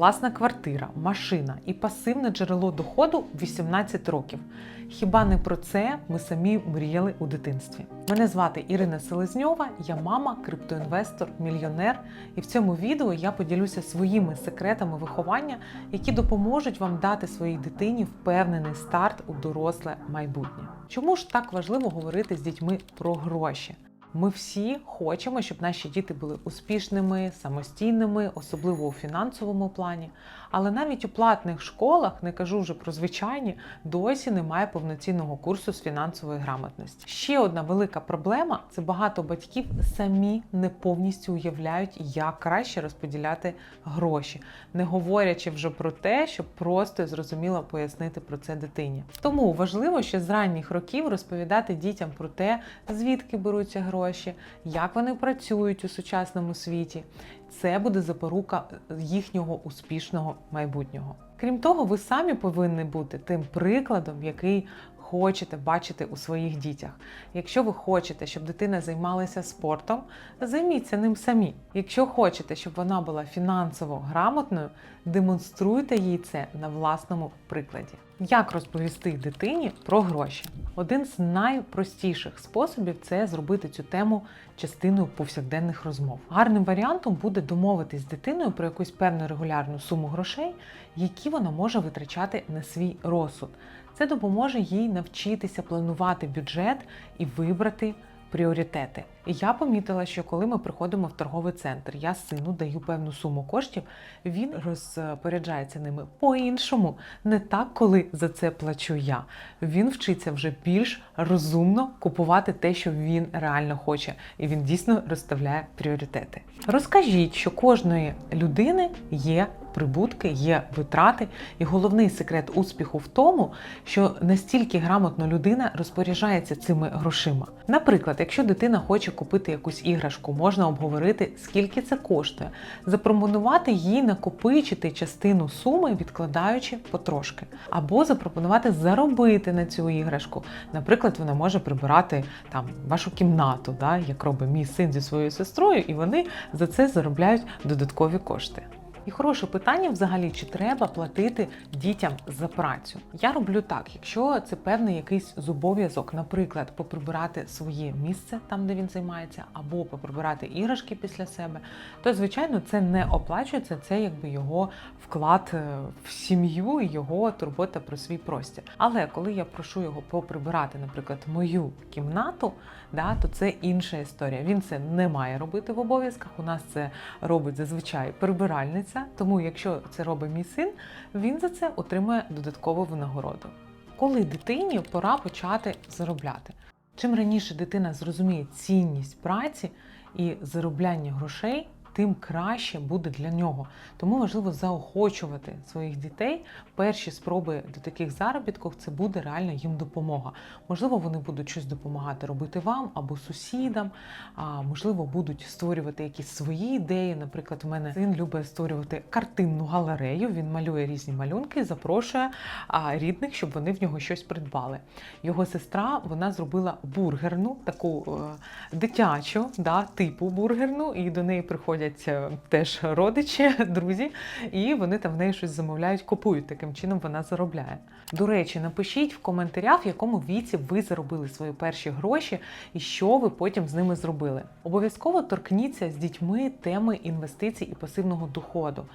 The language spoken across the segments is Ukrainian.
власна квартира, машина і пасивне джерело доходу 18 років. Хіба не про це ми самі мріяли у дитинстві? Мене звати Ірина Селезньова, я мама, криптоінвестор, мільйонер. І в цьому відео я поділюся своїми секретами виховання, які допоможуть вам дати своїй дитині впевнений старт у доросле майбутнє. Чому ж так важливо говорити з дітьми про гроші? Ми всі хочемо, щоб наші діти були успішними, самостійними, особливо у фінансовому плані. Але навіть у платних школах, не кажу вже про звичайні, досі немає повноцінного курсу з фінансової грамотності. Ще одна велика проблема це багато батьків самі не повністю уявляють, як краще розподіляти гроші, не говорячи вже про те, щоб просто і зрозуміло пояснити про це дитині. Тому важливо ще з ранніх років розповідати дітям про те, звідки беруться гроші, як вони працюють у сучасному світі. Це буде запорука їхнього успішного майбутнього. Крім того, ви самі повинні бути тим прикладом, який хочете бачити у своїх дітях. Якщо ви хочете, щоб дитина займалася спортом, займіться ним самі. Якщо хочете, щоб вона була фінансово грамотною, демонструйте їй це на власному прикладі. Як розповісти дитині про гроші? Один з найпростіших способів це зробити цю тему частиною повсякденних розмов. Гарним варіантом буде домовитись з дитиною про якусь певну регулярну суму грошей, які вона може витрачати на свій розсуд. Це допоможе їй навчитися планувати бюджет і вибрати пріоритети. І я помітила, що коли ми приходимо в торговий центр, я сину даю певну суму коштів, він розпоряджається ними по-іншому, не так, коли за це плачу я. Він вчиться вже більш розумно купувати те, що він реально хоче, і він дійсно розставляє пріоритети. Розкажіть, що кожної людини є прибутки, є витрати, і головний секрет успіху в тому, що настільки грамотно людина розпоряджається цими грошима. Наприклад, якщо дитина хоче купити якусь іграшку, можна обговорити, скільки це коштує, запропонувати їй накопичити частину суми, відкладаючи потрошки, або запропонувати заробити на цю іграшку. Наприклад, вона може прибирати там вашу кімнату, да, як робить мій син зі своєю сестрою, і вони за це заробляють додаткові кошти. І хороше питання взагалі, чи треба платити дітям за працю. Я роблю так, якщо це певний якийсь зобов'язок, наприклад, поприбирати своє місце там, де він займається, або поприбирати іграшки після себе, то звичайно це не оплачується, це якби його вклад е, в сім'ю і його турбота про свій простір. Але коли я прошу його поприбирати, наприклад, мою кімнату, да, то це інша історія. Він це не має робити в обов'язках. У нас це робить зазвичай прибиральниця. Тому, якщо це робить мій син, він за це отримує додаткову винагороду. Коли дитині пора почати заробляти. Чим раніше дитина зрозуміє цінність праці і заробляння грошей, тим краще буде для нього. Тому важливо заохочувати своїх дітей. Перші спроби до таких заробітків це буде реально їм допомога. Можливо, вони будуть щось допомагати робити вам або сусідам, а можливо, будуть створювати якісь свої ідеї. Наприклад, у мене син любить створювати картинну галерею. Він малює різні малюнки, запрошує рідних, щоб вони в нього щось придбали. Його сестра вона зробила бургерну, таку е, дитячу, да, типу бургерну, і до неї приходять приходять теж родичі, друзі, і вони там в неї щось замовляють, купують. Таким чином вона заробляє. До речі, напишіть в коментарях, в якому віці ви заробили свої перші гроші і що ви потім з ними зробили. Обов'язково торкніться з дітьми теми інвестицій і пасивного доходу.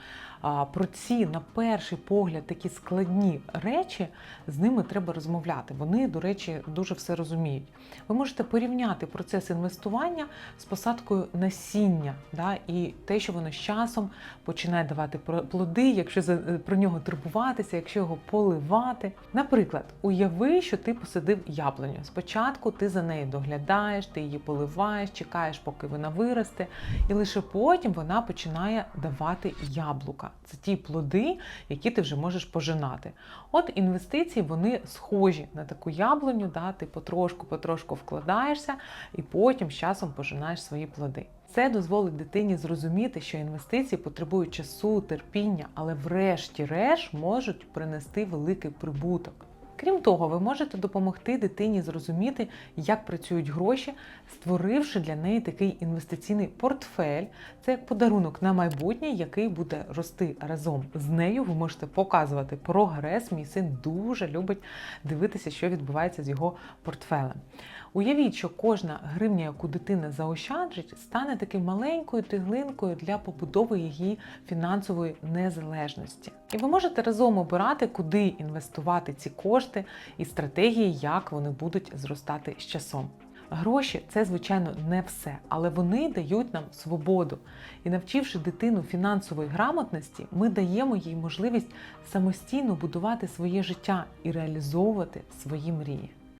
Про ці, на перший погляд, такі складні речі з ними треба розмовляти. Вони, до речі, дуже все розуміють. Ви можете порівняти процес інвестування з посадкою насіння, да, і те, що воно з часом починає давати плоди, якщо про нього турбуватися, якщо його поливати. Наприклад, уяви, що ти посадив яблуню. Спочатку ти за нею доглядаєш, ти її поливаєш, чекаєш, поки вона виросте, і лише потім вона починає давати яблука. Це ті плоди, які ти вже можеш пожинати. От інвестиції вони схожі на таку яблуню, да, ти потрошку-потрошку вкладаєшся і потім з часом пожинаєш свої плоди. Це дозволить дитині зрозуміти, що інвестиції потребують часу, терпіння, але врешті-решт можуть принести великий прибуток. Крім того, ви можете допомогти дитині зрозуміти, як працюють гроші, створивши для неї такий інвестиційний портфель. Це як подарунок на майбутнє, який буде рости разом з нею. Ви можете показувати прогрес. Мій син дуже любить дивитися, що відбувається з його портфелем. Уявіть, що кожна гривня, яку дитина заощаджить, стане такою маленькою тиглинкою для побудови її фінансової незалежності. І ви можете разом обирати, куди інвестувати ці кошти і стратегії, як вони будуть зростати з часом. Гроші це, звичайно, не все, але вони дають нам свободу. І навчивши дитину фінансової грамотності, ми даємо їй можливість самостійно будувати своє життя і реалізовувати свої мрії.